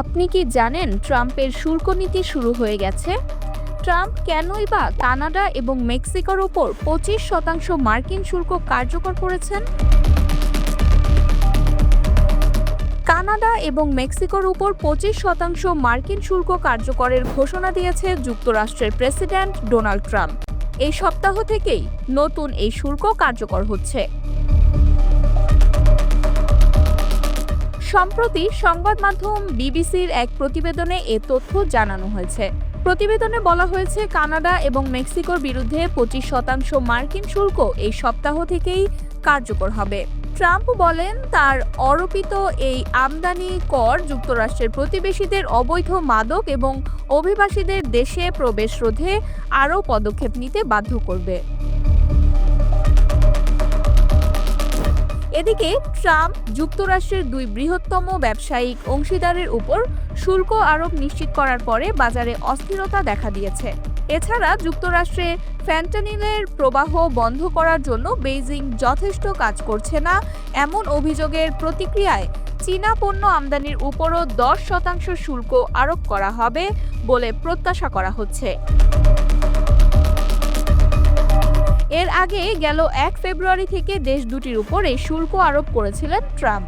আপনি কি জানেন ট্রাম্পের শুল্ক নীতি শুরু হয়ে গেছে? ট্রাম্প কেনই বা কানাডা এবং মেক্সিকোর উপর পঁচিশ শতাংশ মার্কিন শুল্ক কার্যকর করেছেন? কানাডা এবং মেক্সিকোর উপর পঁচিশ শতাংশ মার্কিন শুল্ক কার্যকরের ঘোষণা দিয়েছে যুক্তরাষ্ট্রের প্রেসিডেন্ট ডোনাল্ড ট্রাম্প। এই সপ্তাহ থেকেই নতুন এই শুল্ক কার্যকর হচ্ছে। সম্প্রতি সংবাদ মাধ্যম বিবিসির এক প্রতিবেদনে এ তথ্য জানানো হয়েছে। প্রতিবেদনে বলা হয়েছে, কানাডা এবং মেক্সিকোর বিরুদ্ধে পঁচিশ শতাংশ মার্কিন শুল্ক এই সপ্তাহ থেকেই কার্যকর হবে। ট্রাম্প বলেন, তার অরোপিত এই আমদানি কর যুক্তরাষ্ট্রের প্রতিবেশীদের অবৈধ মাদক এবং অভিবাসীদের দেশে প্রবেশ রোধে আরও পদক্ষেপ নিতে বাধ্য করবে। এদিকে ট্রাম্প যুক্তরাষ্ট্রের দুই বৃহত্তম ব্যবসায়িক অংশীদারের উপর শুল্ক আরোপ নিশ্চিত করার পরে বাজারে অস্থিরতা দেখা দিয়েছে। এছাড়া যুক্তরাষ্ট্রে ফ্যান্টানিলের প্রবাহ বন্ধ করার জন্য বেইজিং যথেষ্ট কাজ করছে না, এমন অভিযোগের প্রতিক্রিয়ায় চীনা পণ্য আমদানির উপরও দশ শতাংশ শুল্ক আরোপ করা হবে বলে প্রত্যাশা করা হচ্ছে। আগে গেল এক ফেব্রুয়ারি থেকে দেশ দুটির উপরে শুল্ক আরোপ করেছিলেন ট্রাম্প।